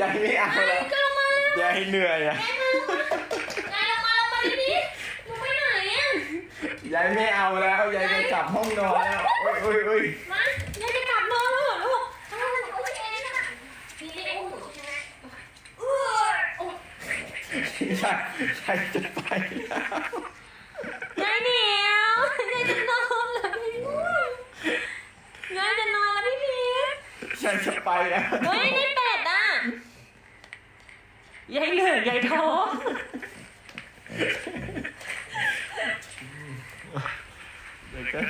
ยายไม่เอาแล้วก็ลงมาแล้วยายเหนื่อยอะยายลงมาลงมาดิลงไปไหนอะยายไม่เอาแล้วยายจะกลับห้องนอนแล้วอุ้ยอุ้ยอุ้ยมายายจะกลับนอนแล้วเหรอลูกทำไมหนูโอเคนะนี่ได้อุ้มหนูใช่ไหมเออโอ้ยายยายจะไปแล้วยายเหนียวยายจะนอนแล้วพี่ยายจะนอนแล้วพี่พีชยายจะไปแล้วเฮ้ยนี่เป็ดอะ ยายเหนื่อยยายท้อเดี๋ยวก็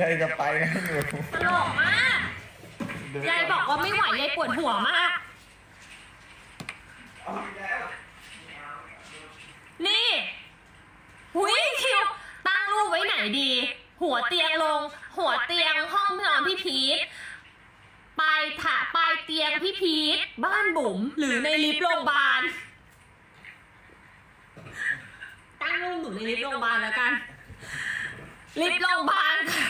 ยายจะไปแล้วหนูตลกมากยายบอกว่าไม่ไหวยายปวดหัวมาก นี่หุยคิวตั้งรูปไว้ไหนดี หัวเตียงลง หัวเตียงห้องนอนพี่พีท ปลายถะปลายเตียงพี่พีทบ้านบุ๋มหรือในลิฟต์โรงพยาบาลตั้งรูปหนูในลิฟต์โรงพยาบาลแล้วกัน ลิฟต์โรงพยาบาลค่ะ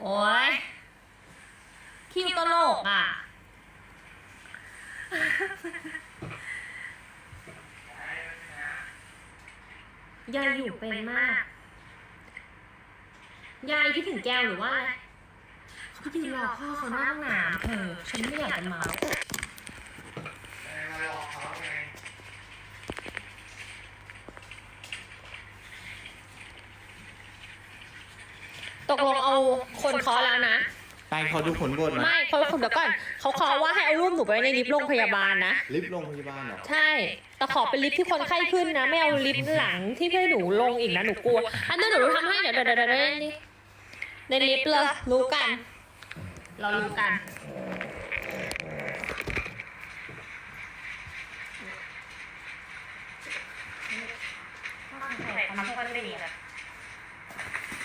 โอ้ยคิวตลกอะ ยายอยู่เป็นมาก ยายคิดถึงแก้วหรือว่าอะไร เขาไปยืนรอพ่อเขาหน้าห้องน้ำเออฉันไม่อยากจะเมาตกลงเอาคนเคอแล้วนะ ไปเขาดูผลบทมาไม่เขาเดี๋ยวก่อนเขาขอว่าให้เอารูปหนูไปไว้ในลิฟต์โรงพยาบาลนะ ลิฟต์โรงพยาบาลเหรอ ใช่ แต่ขอเป็นลิฟต์ที่คนไข้ขึ้นนะ ไม่เอาลิฟต์หลังที่ให้หนูลงอีกนะ หนูกลัว อันนั้นหนูทำให้ เดี๋ยวเดี๋ยวเดี๋ยวเดี๋ยวนี่ในลิฟต์เลยรู้กัน เรารู้กัน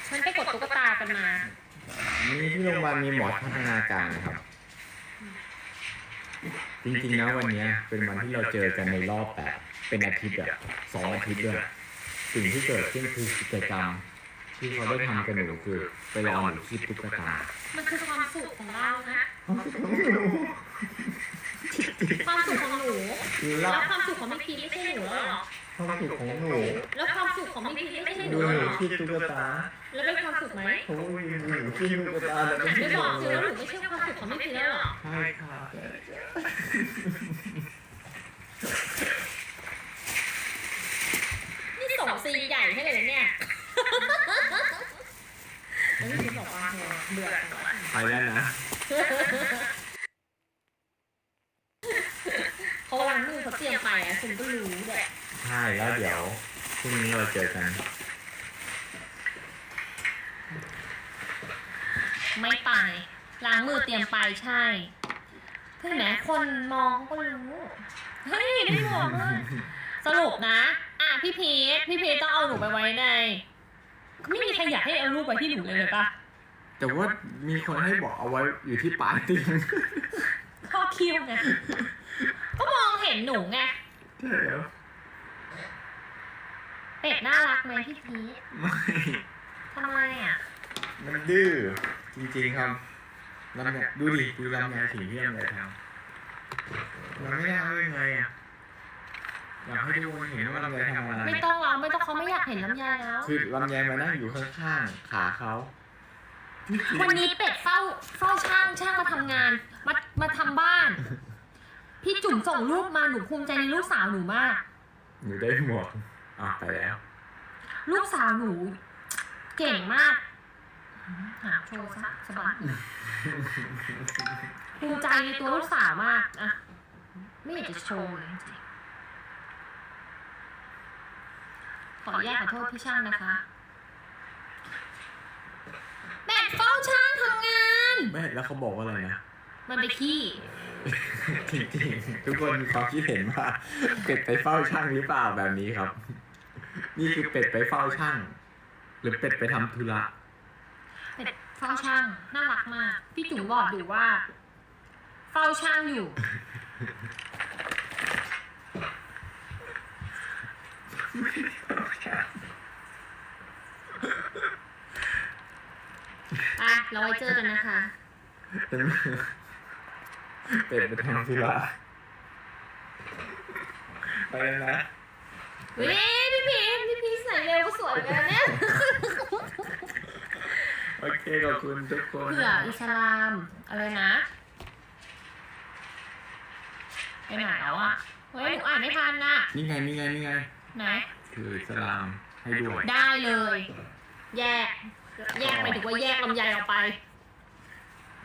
ฉันไปกดตุ๊กตากันมา นี่ที่โรงพยาบาลมีหมอพัฒนาการนะครับ จริงๆนะวันเนี้ยเป็นวันที่เราเจอกันในรอบแบบเป็นอาทิตย์อะสองอาทิตย์ด้วย สิ่งที่เกิดขึ้นคือกิจกรรม ที่เขาได้ทำกันหนูคือไปรอหนูคีบตุ๊กตามันคือความสุขของเรานะความสุขของหนู แล้แล้ววความสุขของพี่พีชไม่ใช่หนูแล้วเหรอ ความสุขของหนูแล้วความสุขของพี่พีชไม่ใช่หดูนูหแล้วนูเหรอคีบตุ๊กตาแล้วเป็นความสุขไหมโอ้ยหนูคีบตุ๊กตาแล้วหันไม่ไปใช่บอกหสินูว่าหนูไม่ใช่ความสุขของพี่พีชแล้วเหรอ ใช่ค่ะ นี่ส่งซีนใหญ่ให้เลยนะเนี่ย แล้วพี่พีชบอกว่าเบื่อจังวะไปแล้วนะเขาล้างมือเขาเตรียมไปอะคุณก็รู้แหละใช่แล้วเดี๋ยวพรุ่งนี้เราเจอกัน ไม่ไปล้างมือเตรียมไปใช่เห็นไหมคนมองเขาก็รู้เฮ้ยได้หมวกเลยสรุปนะ อะพี่พีทพี่พีทต้องเอาหนูไปไว้ใน ไม่มีใครอยากให้เอารูปไว้ที่หนูเลยเลยปะแต่ว่ามีคนให้บอกเอาไว้อยู่ที่ปลายเตียงข้อคิวไงก็มองเห็นหนูไงใช่แล้วเป็ดน่ารักไหมพี่พีทไม่ทำไมอะ มันดื้อจริงๆครับลำไยดูดิดูลำไยสิ่งที่ลำไยทำมันไม่ได้ยังไงอะ อยากให้ทุกคนเห็นว่าลำไยทำอะไรไม่ต้องแล้วไม่ต้องเขาไม่อยากเห็นลำไยแล้ว คือลำไยมานั่งอยู่ข้างๆขาเขาวันนี้เป็ดเฝ้าเฝ้าช่างช่างมาทำงาน มามาทำบ้าน พี่จุ๋มส่งรูปมาหนูภูมิใจในลูกสาวหนูมาก หนูได้หมวกอะไปแล้ว ลูกสาวหนู เก่งมากหาโชว์ซะสบายภูมิใจในตัวลูกสาวมากอะไม่อยากจะโชว์เลยจริงๆ ขออนุญาตขอโทษพี่ช่างนะคะ แบกเฝ้าช่างทำงานแม่แล้วเขาบอกว่าอะไรนะ มันไปขี้ จริงๆ ทุกคนมีความคิดเห็นว่า เป็ดไปเฝ้าช่างหรือเปล่าแบบนี้ครับ นี่คือเป็ดไปเฝ้าช่าง หรือเป็ดไปทำธุระ เป็ดเฝ้าช่าง น่ารักมาก พี่จุ๋มบอกอยู่ว่า เฝ้าช่างอยู่ อะเราไว้เจอกันนะคะ เป็นเป็ดไปทำธุระไปแล้วนะเฮ้ยพี่พีชพี่พีชใส่เร็วก็สวยเหมือนกันนะเนี่ยโอเคขอบคุณทุกคนเผื่ออิสลามอะไรนะไปไหนแล้วอะเฮ้ยหนูอ่านไม่ทันน่ะนี่ไงนี่ไงนี่ไงไหนคืออิสลามให้ด้วยได้เลย แยก แยกไปถึงว่าแยกลำไยออกไป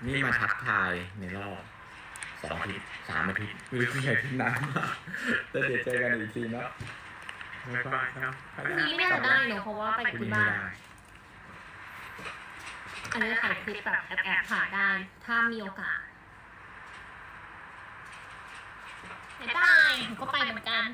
นี่มาทักทายในรอบสองอาทิตย์สามอาทิตย์ไม่รู้ที่ไหนที่นานมากแต่เดี๋ยวเจอกันอีกทีเนาะบ๊ายบายครับวันนี้ไม่น่าได้เนอะเพราะว่าไปพรุ่งที่นี้ไม่บ้านได้อันนี้ถ่ายคลิปแบบแอบแอบๆถ่ายได้ ถ้ามีโอกาสบ๊ายบายหนูก็ไปเหมือนกัน